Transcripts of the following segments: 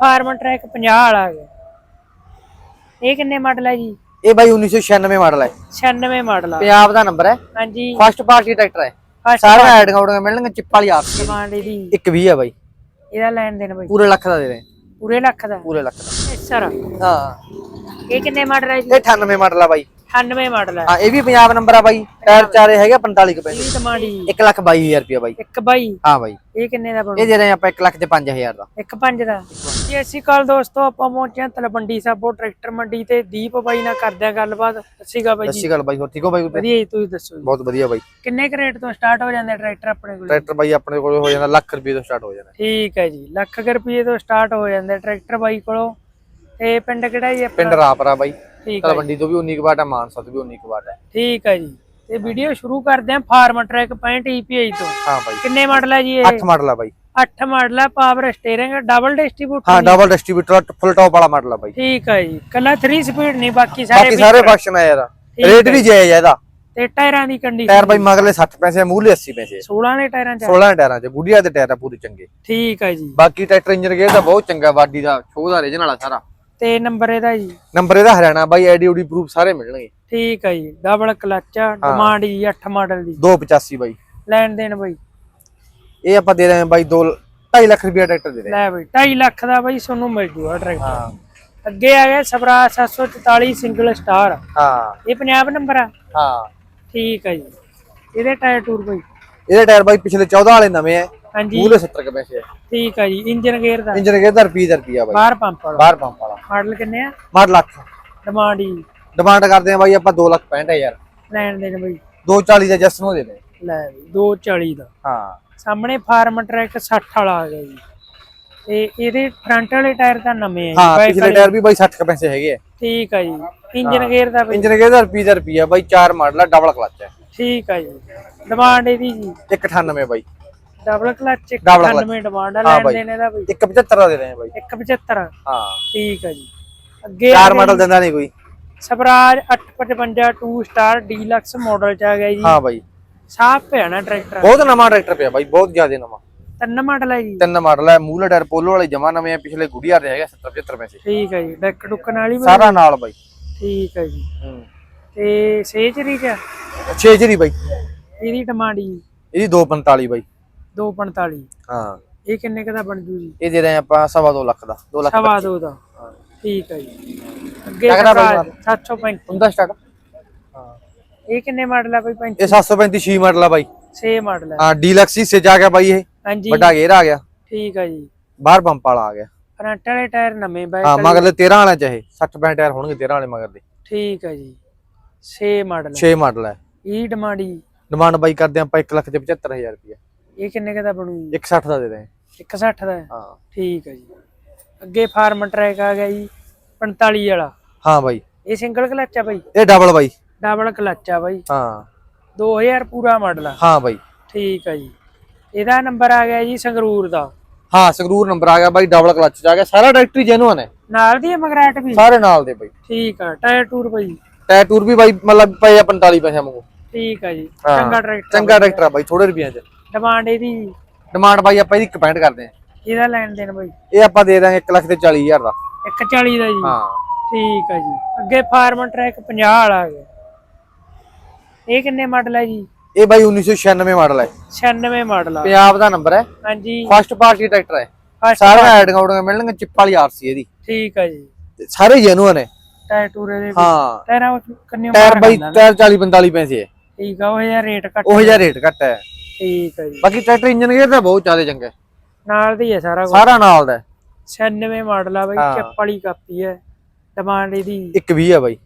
Farm track 50 ਵਾਲਾ ਆ ਗਿਆ। ਇਹ ਕਿੰਨੇ ਮਾਡਲ ਹੈ ਜੀ? ਇਹ ਬਾਈ 1996 ਮਾਡਲ ਹੈ 96 ਮਾਡਲ ਆ। ਪੰਜਾਬ ਦਾ ਨੰਬਰ ਹੈ। ਹਾਂਜੀ। ਫਸਟ ਪਾਰਟੀ ਟਰੈਕਟਰ ਹੈ। ਸਾਰੀਆਂ ਐਡਿੰਗ ਆਉੜੀਆਂ ਮਿਲਣਗੀਆਂ ਚਿੱਪ ਵਾਲੀ ਆਰਸੀ ਡਿਮਾਂਡ ਇਹਦੀ। ਇੱਕ 20 ਹੈ ਬਾਈ। ਇਹਦਾ ਲੈਣ ਦੇਣ ਬਈ। ਪੂਰੇ ਲੱਖ ਦਾ ਦੇ ਰਹੇ ਪੂਰੇ ਲੱਖ ਦਾ। ਪੂਰੇ ਲੱਖ ਦਾ। ਸਰ ਹਾਂ। ਇਹ ਕਿੰਨੇ ਮਾਡਲ ਹੈ ਜੀ? ਇਹ 98 ਮਾਡਲ ਆ ਬਾਈ। 98 ਮਾਡਲ ਹੈ ਹਾਂ ਇਹ ਵੀ ਪੰਜਾਬ ਨੰਬਰ ਆ ਬਾਈ। ਟਾਇਰ ਚਾਰੇ ਹੈਗੇ 45 ਕੁ ਪੈਸੇ। ਇਹਦੀ ਡਿਮਾਂਡ ਜੀ 1 ਲੱਖ 22000 ਰੁਪਏ ਬਾਈ। ਇੱਕ ਬਾਈ? ਹਾਂ ਬਾਈ। ਇਹ ਕਿੰਨੇ ਦਾ ਬਣੂ? ਇਹ ਦੇ ਰਹੇ ਆਪਾਂ 1 ਲੱਖ ਤੇ 5000 ਦਾ। ਇੱਕ ਪੰਜ ਦਾ। ਜੀ ਅਸੀਂ ਕੱਲ ਦੋਸਤੋ ਆਪਾਂ ਪਹੁੰਚੇ ਹਾਂ ਤਲਵੰਡੀ ਸਾਬੋ ਟਰੈਕਟਰ ਮੰਡੀ ਤੇ। ਦੀਪ ਬਾਈ ਨਾਲ ਕਰਦੇ ਆ ਗੱਲਬਾਤ। ਸੱਸੀਗਾ ਬਾਈ ਸਤਿ ਜੀ। ਅਕਾਲ ਬਾਈ ਹੋਰ ਠੀਕ ਹੋ ਬਾਈ ਵਧੀਆ ਜੀ ਤੁਸੀਂ ਦੱਸੋ ਜੀ। ਬਹੁਤ ਵਧੀਆ ਬਾਈ। ਕਿੰਨੇ ਕੁ ਰੇਟ ਤੋਂ ਸਟਾਰਟ ਹੋ ਜਾਂਦੇ ਟਰੈਕਟਰ ਆਪਣੇ ਕੋਲ? ਟਰੈਕਟਰ ਬਾਈ ਆਪਣੇ ਕੋਲ ਹੋ ਜਾਂਦਾ ਲੱਖ ਰੁਪਏ ਤੋਂ ਸਟਾਰਟ ਹੋ ਜਾਂਦਾ। ਠੀਕ ਹੈ ਜੀ ਲੱਖ ਰੁਪਏ ਤੋਂ ਸਟਾਰਟ ਹੋ ਜਾਂਦੇ ਟਰੈਕਟਰ ਬਾਈ ਕੋਲੋਂ। ਤੇ ਪਿੰਡ ਕਿਹੜਾ ਜੀ ਪਿੰਡ ਰਾਪਰਾ ਬਾਈ। ਠੀਕ ਹੈ ਤਲਵੰਡੀ ਤੋਂ ਵੀ 19 ਕੁ ਵਾਟ ਹੈ ਮਾਨਸਾ ਤੋਂ ਵੀ 19 ਕੁ ਵਾਟ ਹੈ ਠੀਕ ਹੈ ਜੀ। ਤੇ ਵੀਡੀਓ ਸ਼ੁਰੂ ਕਰਦੇ ਹਾਂ ਫਾਰਮ ਟਰੈਕ 65 EPI ਤੋਂ। ਹਾਂ ਬਾਈ। ਕਿੰਨੇ ਮਾਡਲ ਹੈ ਜੀ ਇਹ? 8 ਮਾਡਲ ਆ ਬਾਈ। 8 ਮਾਡਲ ਹੈ ਪਾਵਰ ਸਟੀਅਰਿੰਗ ਡਬਲ ਡਿਸਟ੍ਰੀਬਿਊਟਰ ਹਾਂ ਡਬਲ ਡਿਸਟ੍ਰੀਬਿਊਟਰ ਫੁੱਲ ਟੌਪ ਵਾਲਾ ਮਾਡਲ ਆ ਬਾਈ। ਠੀਕ ਹੈ ਜੀ। ਕੱਲਾ 3 ਸਪੀਡ ਨਹੀਂ ਬਾਕੀ ਸਾਰੇ ਬਾਕੀ ਸਾਰੇ ਫੰਕਸ਼ਨ ਆ ਯਾਰ। ਰੇਟ ਵੀ ਜਾਇਜ਼ ਆ ਇਹਦਾ। ਤੇ ਟਾਇਰਾਂ ਦੀ ਕੰਡੀਸ਼ਨ ਟਾਇਰ ਬਾਈ ਮਗਰਲੇ 60 ਪੈਸੇ ਆ ਮੂਹਰਲੇ 80 ਪੈਸੇ। ਆ 16 ਦੇ ਟਾਇਰਾਂ ਚ 16 ਟਾਇਰਾਂ 'ਚ ਗੁੱਡੀਆਂ ਦੇ ਟਾਇਰ ਆ ਪੂਰੇ ਚੰਗੇ। ਠੀਕ ਹੈ ਜੀ। ਬਾਕੀ ਟਰੈਕਟਰ ਇੰਜਨ ਗੇਅਰ ਦਾ ਬਹੁਤ ਚੰਗਾ ਬਾਡੀ ਦਾ ਸ਼ੋਅ ਦਾ ਰੀਜਨ ਵਾਲਾ ਸਾਰਾ। ਤੇ ਨੰਬਰ ਇਹਦਾ ਜੀ। ਨੰਬਰ ਇਹਦਾ ਹਰਿਆਣਾ ਬਾਈ ਆਈਡੀ ਊਡੀ ਪ੍ਰੂਫ ਸਾਰੇ ਮਿਲਣਗੇ। ਠੀਕ ਹੈ ਜੀ ਡਬਲ ਕਲਚ ਡਿਮਾਂਡ ਜੀ 8 ਮਾਡਲ ਦੀ। 285 ਬਾਈ। ਲੈਣ ਦੇਣ ਬਾਈ। ਇਹ ਆਪਾਂ ਦੇ ਰਹੇ ਹਾਂ ਬਾਈ 2 2.5 ਲੱਖ ਰੁਪਏ ਟਰੈਕਟਰ ਦੇ ਰਹੇ ਲੈ ਬਾਈ 2.5 ਲੱਖ ਦਾ ਬਾਈ ਤੁਹਾਨੂੰ ਮਿਲ ਜੂਗਾ ਟਰੈਕਟਰ। ਹਾਂ। ਅੱਗੇ ਆ ਗਿਆ ਸਵਰਾ 744 ਸਿੰਗਲ ਸਟਾਰ ਹਾਂ। ਇਹ ਪੰਜਾਬ ਨੰਬਰ ਆ? ਹਾਂ। ਠੀਕ ਹੈ ਜੀ। ਇਹਦੇ ਟਾਇਰ ਟੂਰ ਬਾਈ। ਇਹਦੇ ਟਾਇਰ ਬਾਈ ਪਿਛਲੇ 14 ਵਾਲੇ ਨਵੇਂ ਆ। ਹਾਂਜੀ। ਮੂਹਰਲੇ 70 ਕੇ ਪੈਸੇ ਆ। ਠੀਕ ਹੈ ਜੀ ਇੰਜਨ ਗੇਅਰ ਦਾ? ਇੰਜਨ ਗੇਅਰ ਦਾ ਰੁਪਏ ਦਾ ਰੁਪਿਆ ਬਾਈ। ਬਾਹਰ ਪੰਪ ਵਾਲਾ? ਬਾਹਰ ਪੰਪ ਵਾਲਾ। ਮਾਡਲ ਕਿੰਨੇ ਆ? ਮਾਰ ਲੱਖ ਡਿਮਾਂਡ ਜੀ ਡਿਮਾਂਡ ਕਰਦੇ ਆ ਬਾਈ ਆਪਾਂ 2 ਲੱਖ 65000 ਲੈਣ ਦੇਣ ਬਾਈ। 240 ਦਾ ਜਸਟ ਨੂੰ ਦੇ ਦੇ ਲੈ ਬਈ 240 ਦਾ। ਹਾਂ। ਸਾਹਮਣੇ ਫਾਰਮ ਟਰੈਕ 60 ਵਾਲਾ ਆ ਗਿਆ ਜੀ। ਤੇ ਇਹਦੇ ਫਰੰਟ ਵਾਲੇ ਟਾਇਰ ਤਾਂ ਨਵੇਂ ਆ ਜੀ। ਹਾਂ ਪਿਛਲੇ ਵਾਲੇ- ਟਾਇਰ ਵੀ ਬਾਈ 60 ਕੇ ਪੈਸੇ ਹੈਗੇ ਆ। ਠੀਕ ਆ ਜੀ। ਇੰਜਨ ਗੇਅਰ ਦਾ ਬਈ। ਇੰਜਨ ਗੇਅਰ ਦਾ ਰੁਪਏ ਦਾ ਰੁਪਿਆ ਬਾਈ 4 ਮਾਡਲ ਆ ਡਬਲ ਕਲਚ ਹੈ ਠੀਕ ਆ ਜੀ। ਡਿਮਾਂਡ ਇਹਦੀ ਜੀ। 198 ਬਾਈ। Double clutch Double clutch। 98 demand ਆ ਲੈਣ। ਦੇਣ ਇਹਦਾ ਬਈ 175 ਦਾ ਦੇ ਰਹੇ ਆ ਬਾਈ 175 ਹਾਂ। ਠੀਕ ਆ ਜੀ। ਅੱਗੇ ਚਾਰ ਮਾਡਲ ਦਿੰਦਾ ਨਹੀਂ ਕੋਈ। ਸਵਰਾਜ 855 2 ਸਟਾਰ ਡੀਲਕਸ ਮਾਡਲ ਚ ਆ ਗਿਆ ਜੀ। ਹਾਂ ਬਾਈ। ਸਾਫ਼ ਪਿਆ ਨਾ ਟਰੈਕਟਰ। ਬਹੁਤ ਨਵਾਂ ਟਰੈਕਟਰ ਪਿਆ ਬਾਈ ਬਹੁਤ ਜ਼ਿਆਦਾ ਨਵਾਂ। ਤਿੰਨ ਮਾਡਲ ਹੈ ਜੀ। ਤਿੰਨ ਮਾਡਲ ਹੈ ਮੂਲੇ ਟਾਇਰ ਪੋਲੋ ਵਾਲੇ ਜਮਾ ਨਵੇਂ ਆ ਪਿਛਲੇ ਗੁੜੀਆ ਦੇ ਹੈਗੇ 70 75 ਪੈਸੇ। ਠੀਕ ਹੈ ਜੀ ਡੈਕ ਡੁੱਕਣ ਵਾਲੀ ਸਾਰਾ ਨਾਲ ਬਾਈ। ਠੀਕ ਹੈ ਜੀ। ਹੂੰ। ਤੇ ਸੇਜਰੀ ਚ 6 ਜਰੀ ਬਾਈ। ਇਹਦੀ ਡਿਮਾਂਡ ਜੀ। ਇਹਦੀ 245 ਬਾਈ। 245 ਹਾਂ। ਇਹ ਕਿੰਨੇ ਕ ਦਾ ਬਣ ਜੂ ਜੀ? ਇਹ ਦੇ ਰਹੇ ਆਪਾਂ ਸਵਾ ਲੱਖ ਦਾ। 2 ਲੱਖ ਸਵਾ ਦੋ ਦਾ। ਠੀਕ ਹੈ ਜੀ। ਅੱਗੇ ਬਾਈ 735 ਹੁੰਦਾ ਸਟਾਰਟ ਹਾਂ। ਇਹ ਕਿੰਨੇ ਮਾਡਲ ਆ ਬਾਈ 35 ਇਹ 735 6 ਮਾਡਲ ਆ ਬਾਈ। 6 ਮਾਡਲ ਹੈ ਹਾਂ ਡੀਲਕਸ ਹਿੱਸੇ ਚ ਆ ਗਿਆ ਬਾਈ ਇਹ। ਹਾਂਜੀ। ਵੱਡਾ ਗੇਅਰ ਆ ਗਿਆ। ਠੀਕ ਹੈ ਜੀ। ਬਾਹਰ ਪੰਪ ਵਾਲਾ ਆ ਗਿਆ। ਫਰੰਟ ਵਾਲੇ ਟਾਇਰ ਨਵੇਂ ਬਾਈ ਹਾਂ ਮਗਰਲੇ 13 ਵਾਲੇ ਚਾਹੇ 60 65 ਟਾਇਰ ਹੋਣਗੇ 13 ਵਾਲੇ ਮਗਰ ਦੇ ਠੀਕ ਹੈ ਜੀ। 6 ਮਾਡਲ 6 ਮਾਡਲ ਹੈ ਇਹ ਡਿਮਾਂਡ ਜੀ ਡਿਮਾਂਡ ਬਾਈ ਕਰਦੇ ਆਪਾਂ 1 ਲੱਖ ਤੇ 75000 ਰੁਪਏ ਇਹ ਕਿੰਨੇ ਕ ਦਾ ਬਣੂ ਜੀ 160 ਦਾ ਦੇ। ਰਹੇ 160 ਦਾ? ਹੈ? ਹਾਂ ਠੀਕ ਹੈ ਜੀ। ਅੱਗੇ ਫਾਰਮ ਟਰੈਕ ਆ ਗਿਆ ਜੀ 45 ਵਾਲਾ। ਹਾਂ ਬਾਈ। ਇਹ ਸਿੰਗਲ ਕਲਚ ਆ ਬਾਈ? ਇਹ ਡਬਲ ਬਾਈ। ਡਬਲ ਕਲਚ ਆ ਬਾਈ। ਹਾਂ। 2000 ਪੂਰਾ ਮਾਡਲ ਆ। ਹਾਂ ਬਾਈ। ਠੀਕ ਹੈ ਜੀ। ਇਹਦਾ ਨੰਬਰ ਆ ਗਿਆ ਜੀ ਸੰਗਰੂਰ ਦਾ। ਹਾਂ ਸੰਗਰੂਰ ਨੰਬਰ ਆ ਗਿਆ ਬਾਈ ਡਬਲ ਕਲਚ ਚ ਆ ਗਿਆ। ਸਾਰਾ ਡਾਇਰੈਕਟਰੀ ਜੈਨੂਅਨ ਹੈ। ਨਾਲ ਦੀ ਹੈ ਮਗਰਾਟ ਵੀ? ਸਾਰੇ ਨਾਲ ਦੇ ਬਾਈ। ਠੀਕ ਆ ਟਾਇਰ ਟੂਰ ਬਾਈ। ਟਾਇਰ ਟੂਰ ਵੀ ਬਾਈ ਮਤਲਬ ਪਏ ਆ 45 ਪੈਸੇ ਮੰਗੋ ਠੀਕ ਆ ਜੀ। ਹਾਂ। ਚੰਗਾ ਟਰੈਕਟਰ ਚੰਗਾ ਟਰੈਕਟਰ ਆ ਬਾਈ ਥੋੜੇ ਰੁਪਈਆਂ ਚ। ਡਿਮਾਂਡ ਇਹਦੀ। ਡਿਮਾਂਡ ਬਾਈ ਆਪਾਂ ਇਹਦੀ ਕਪੈਂਡ ਕਰਦੇ ਆ ਇਹਦਾ ਲੈਣ ਦੇਣ ਬਾਈ। ਇਹ ਆਪਾਂ ਦੇ ਦਾਂਗੇ 1 ਲੱਖ ਤੇ 40000 ਦਾ। 140 ਦਾ ਜੀ। ਹਾਂ। ਠੀਕ ਆ ਜੀ। ਅੱਗੇ ਫਾਰਮ ਟਰੈਕ 50 ਵਾਲਾ ਆ ਗਿਆ। ਇਹ ਕਿੰਨੇ ਮਾਡਲ ਹੈ ਜੀ? ਇਹ ਬਾਈ 1996 ਮਾਡਲ ਹੈ 96 ਮਾਡਲ ਆ। ਪੰਜਾਬ ਦਾ ਨੰਬਰ ਹੈ ਹਾਂਜੀ। ਫਸਟ ਪਾਰਟੀ ਟਰੈਕਟਰ ਹੈ First ਸਾਰੀਆਂ ਐਡਿੰਗ ਆਉੜੀਆਂ ਮਿਲਣਗੀਆਂ ਚਿੱਪ ਵਾਲੀ ਆਰਸੀ ਇਹਦੀ। ਠੀਕ ਆ ਜੀ। ਸਾਰੇ ਜੈਨੂਅਨ ਹੈ ਟਾਇਰ ਟੂਰ ਇਹਦੇ ਹਾਂ। ਟਾਇਰਾਂ ਕੰਨੀ ਟਾਇਰ ਬਾਈ ਟਾਇਰ 40 45 ਪੈਸੇ ਹੈ ਠੀਕ ਆ ਉਹ ਜਿਹਾ ਰੇਟ ਘੱਟ ਉਹ ਜਿਹਾ ਰੇਟ ਘੱਟ ਹੈ ਠੀਕ ਆ ਜੀ। ਬਾਕੀ ਟਰੈਕਟਰ ਇੰਜਨ ਗੇਅਰ ਤਾਂ ਬਹੁਤ ਜ਼ਿਆਦਾ ਚੰਗਾ। ਹੈ ਨਾਲ ਦੀ ਹੈ ਸਾਰਾ ਕੁਝ ਸਾਰਾ ਨਾਲ ਦਾ ਹੈ। 96 ਮਾਡਲ ਆ ਬਾਈ ਹਾਂ। ਚੱਪ ਵਾਲੀ ਕਾਪੀ ਹੈ। ਡਿਮਾਂਡ ਇਹਦੀ। ਇੱਕ 20 ਹੈ ਬਾਈ।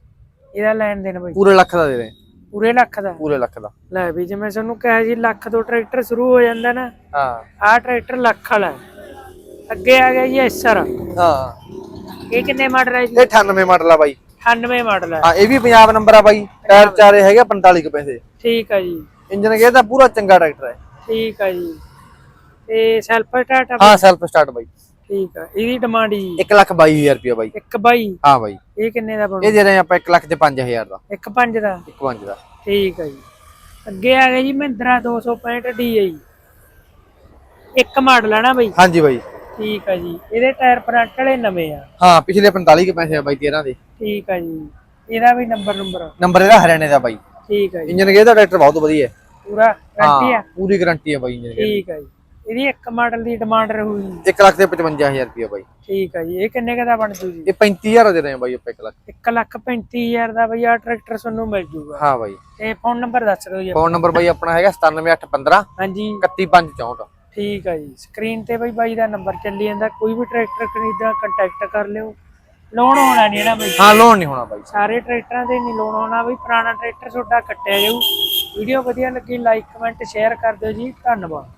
ਇਹਦਾ ਲੈਣ ਦੇਣ ਬਾਈ। ਪੂਰੇ ਲੱਖ ਦਾ ਦੇ ਰਹੇ ਪੂਰੇ ਲੱਖ ਦਾ। ਪੂਰੇ ਲੱਖ ਦਾ। ਲੈ ਵੀ ਜਿਵੇਂ ਤੁਹਾਨੂੰ ਕਿਹਾ ਜੀ ਲੱਖ ਤੋਂ ਟਰੈਕਟਰ ਸ਼ੁਰੂ ਹੋ ਜਾਂਦਾ ਨਾ। ਹਾਂ। ਆਹ ਟਰੈਕਟਰ ਲੱਖ ਵਾਲਾ ਹੈ। ਅੱਗੇ ਆ ਗਿਆ ਜੀ ਐਸਰ ਹਾਂ। ਇਹ ਕਿੰਨੇ ਮਾਡਲ ਹੈ ਜੀ? ਇਹ 98 ਮਾਡਲ ਆ ਬਾਈ। 98 ਮਾਡਲ ਹੈ ਹਾਂ ਇਹ ਵੀ ਪੰਜਾਬ ਨੰਬਰ ਆ ਬਾਈ। ਟਾਇਰ ਚਾਰੇ ਹੈਗੇ 45 ਕੁ ਪੈਸੇ। ਠੀਕ ਆ ਜੀ। ਇੰਜਨ ਗੇਅਰ ਦਾ ਪੂਰਾ ਚੰਗਾ ਟਰੈਕਟਰ ਹੈ। ਠੀਕ ਆ ਜੀ। ਤੇ ਸੈਲਫ ਸਟਾਰਟ ਹਾਂ ਸੈਲਫ ਸਟਾਰਟ ਬਾਈ। ਠੀਕ ਆ। ਇਹਦੀ ਡਿਮਾਂਡ ਜੀ? 1 ਲੱਖ 22000 ਰੁਪਏ ਬਾਈ। ਇੱਕ ਬਾਈ? ਹਾਂ ਬਾਈ। ਇਹ ਕਿੰਨੇ ਦਾ ਬਣੂ? ਇਹ ਦੇ ਰਹੇ ਆਪਾਂ 1 ਲੱਖ ਤੇ 5000 ਦਾ। ਇੱਕ ਪੰਜ ਦਾ? 1 5 ਦਾ। ਠੀਕ ਆ ਜੀ। ਅੱਗੇ ਆ ਗਿਆ ਜੀ ਮਹਿੰਦਰਾ 265 DI ਇੱਕ ਮਾਡਲ ਹੈ ਨਾ ਬਾਈ? ਹਾਂਜੀ ਬਾਈ। ਠੀਕ ਆ ਜੀ। ਇਹਦੇ ਟਾਇਰ ਫਰੰਟ ਵਾਲੇ ਨਵੇਂ ਆ। ਹਾਂ ਪਿਛਲੇ 45 ਕੇ ਪੈਸੇ ਆ ਬਾਈ 13 ਦੇ। ਠੀਕ ਆ ਜੀ। ਇਹਦਾ ਵੀ ਨੰਬਰ ਨੰਬਰ? ਨੰਬਰ ਇਹਦਾ ਹਰਿਆਣੇ ਦਾ ਬਾਈ। ਠੀਕ ਆ ਜੀ। ਇੰਜਨ ਗੇਅਰ ਦਾ ਟਰੈਕਟਰ ਬਹੁਤ ਵਧੀਆ ਹੈ। ਪੂਰਾ ਗਾਰੰਟੀ ਆ। ਪੂਰੀ ਗਾਰੰਟੀ ਹੈ ਬਾਈ ਇੰਜਨ ਠੀਕ ਆ ਜੀ। ਇਹਦੀ ਇੱਕ ਮਾਡਲ ਦੀ ਡਿਮਾਂਡ ਰਹੂਗੀ 1 ਲੱਖ ਤੇ 55000 ਰੁਪਏ ਬਾਈ। ਠੀਕ ਆ ਜੀ। ਇਹ ਕਿੰਨੇ ਕੁ ਦਾ ਬਣ ਜੂ ਜੀ? ਇਹ 35000 ਦੇ ਰਹੇ ਆ ਬਾਈ ਆਪਾਂ 1 ਲੱਖ। 1 ਲੱਖ 35000 ਦਾ ਬਈ ਆ ਟਰੈਕਟਰ ਤੁਹਾਨੂੰ ਮਿਲ ਜੂਗਾ। ਹਾਂ ਬਾਈ। ਤੇ ਫੋਨ ਨੰਬਰ ਦੱਸ ਦਿਓ ਜੀ ਫੋਨ ਨੰਬਰ ਬਾਈ ਆਪਣਾ ਹੈਗਾ 97815 ਹਾਂਜੀ। 31564 ਠੀਕ ਆ ਜੀ। ਸਕਰੀਨ ਤੇ ਬਈ ਬਾਈ ਦਾ ਨੰਬਰ ਚੱਲੀ ਜਾਂਦਾ। ਕੋਈ ਵੀ ਟਰੈਕਟਰ ਖਰੀਦਣਾ ਕੰਟੈਕਟ ਕਰ ਲਿਓ। ਲੋਨ ਹੋਣਾ ਨਹੀਂ ਨਾ ਬਈ। ਹਾਂ ਲੋਨ ਨਹੀਂ ਹੋਣਾ ਬਾਈ। ਸਾਰੇ ਟਰੈਕਟਰਾਂ ਤੇ ਨਹੀਂ ਲੋਨ ਹੋਣਾ ਬਈ। ਪੁਰਾਣਾ ਟਰੈਕਟਰ ਤੁਹਾਡਾ ਕੱਟਿਆ ਜਾਊ। ਵੀਡੀਓ ਵਧੀਆ ਲੱਗੀ ਲਾਈਕ ਕਮੈਂਟ ਸ਼ੇਅਰ ਕਰ ਦਿਓ ਜੀ। ਧੰਨਵਾਦ।